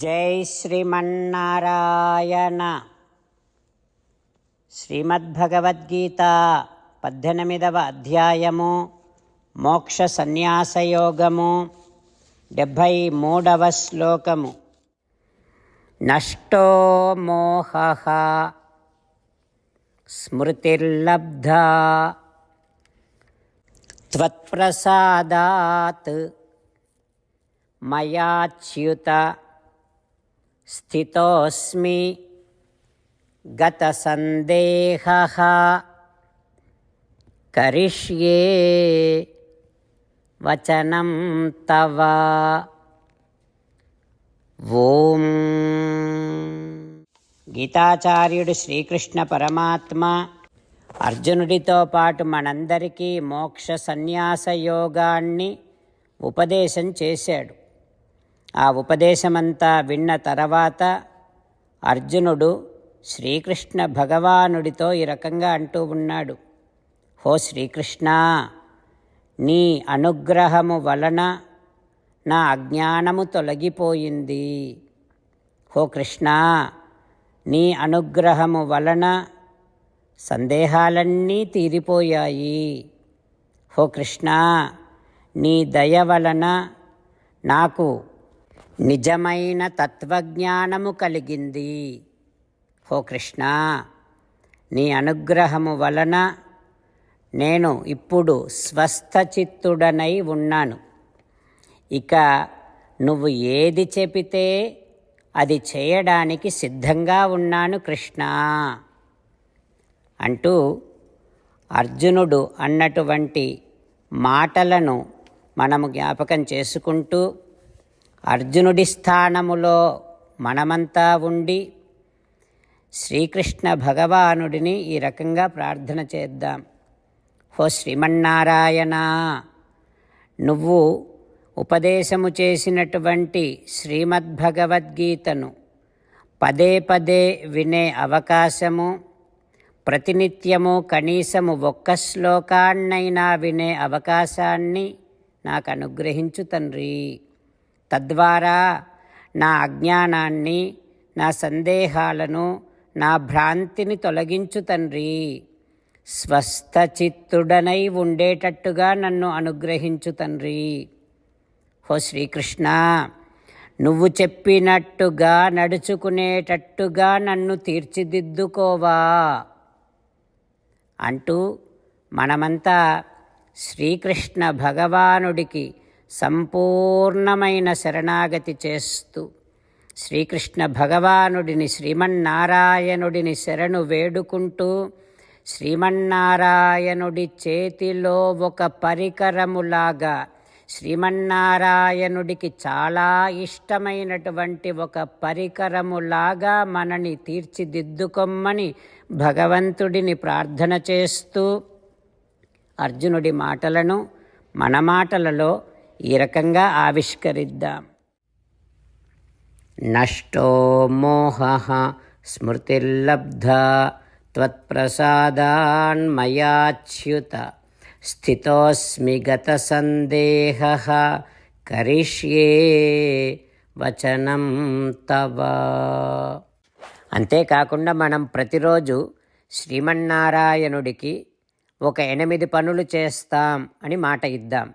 జై శ్రీమన్నారాయణ. శ్రీమద్భగవద్గీత పద్దెనిమిదవ అధ్యాయము మోక్ష సన్యాసయోగము డెబ్భై మూడవ శ్లోకము. నష్టో మోహ స్మృతిర్లబ్ధా త్వత్ప్రసాదాత్ మయాచ్యుత. స్థితోస్మి గతసందేహ కరిష్యే వచనం తవ ఓం గీతాచార్యుడు శ్రీకృష్ణ పరమాత్మ అర్జునుడితో పాటు మనందరికీ మోక్ష సన్యాస యోగాన్ని ఉపదేశం చేశాడు. ఆ ఉపదేశమంతా విన్న తర్వాత అర్జునుడు శ్రీకృష్ణ భగవానుడితో ఈ రకంగా అంటూ ఉన్నాడు. హో శ్రీకృష్ణ నీ అనుగ్రహము వలన నా అజ్ఞానము తొలగిపోయింది. హో కృష్ణ నీ అనుగ్రహము వలన సందేహాలన్నీ తీరిపోయాయి. హో కృష్ణ నీ దయ వలన నాకు నిజమైన తత్వజ్ఞానము కలిగింది. ఓ కృష్ణ నీ అనుగ్రహము వలన నేను ఇప్పుడు స్వస్థచిత్తుడనై ఉన్నాను. ఇక నువ్వు ఏది చెబితే అది చేయడానికి సిద్ధంగా ఉన్నాను కృష్ణ అంటూ అర్జునుడు అన్నటువంటి మాటలను మనము జ్ఞాపకం చేసుకుంటూ అర్జునుడి స్థానములో మనమంతా ఉండి శ్రీకృష్ణ భగవానుడిని ఈ రకంగా ప్రార్థన చేద్దాం. హో శ్రీమన్నారాయణ నువ్వు ఉపదేశము చేసినటువంటి శ్రీమద్భగవద్గీతను పదే పదే వినే అవకాశము ప్రతినిత్యము కనీసము ఒక్క శ్లోకాన్నైనా వినే అవకాశాన్ని నాకు అనుగ్రహించు తండ్రి. తద్వారా నా అజ్ఞానాన్ని నా సందేహాలను నా భ్రాంతిని తొలగించు తండ్రి. స్వస్థచిత్తుడనై ఉండేటట్టుగా నన్ను అనుగ్రహించు తండ్రి. హో శ్రీకృష్ణ నువ్వు చెప్పినట్టుగా నడుచుకునేటట్టుగా నన్ను తీర్చిదిద్దుకోవా? అంటూ మనమంతా శ్రీకృష్ణ భగవానుడికి సంపూర్ణమైన శరణాగతి చేస్తూ శ్రీకృష్ణ భగవానుడిని శ్రీమన్నారాయణుడిని శరణు వేడుకుంటూ శ్రీమన్నారాయణుడి చేతిలో ఒక పరికరములాగా శ్రీమన్నారాయణుడికి చాలా ఇష్టమైనటువంటి ఒక పరికరములాగా మనని తీర్చిదిద్దుకొమ్మని భగవంతుడిని ప్రార్థన చేస్తూ అర్జునుడి మాటలను మన మాటలలో ఈ రకంగా ఆవిష్కరిద్దాం. నష్టో మోహ స్మృతిర్లబ్ధ త్వత్ప్రసాదాన్మయాచ్యుత స్థితోస్మి గత సందేహ కరిష్యే వచనం తవ. అంతేకాకుండా మనం ప్రతిరోజు శ్రీమన్నారాయణుడికి ఒక ఎనిమిది పనులు చేస్తాం అని మాట ఇద్దాం.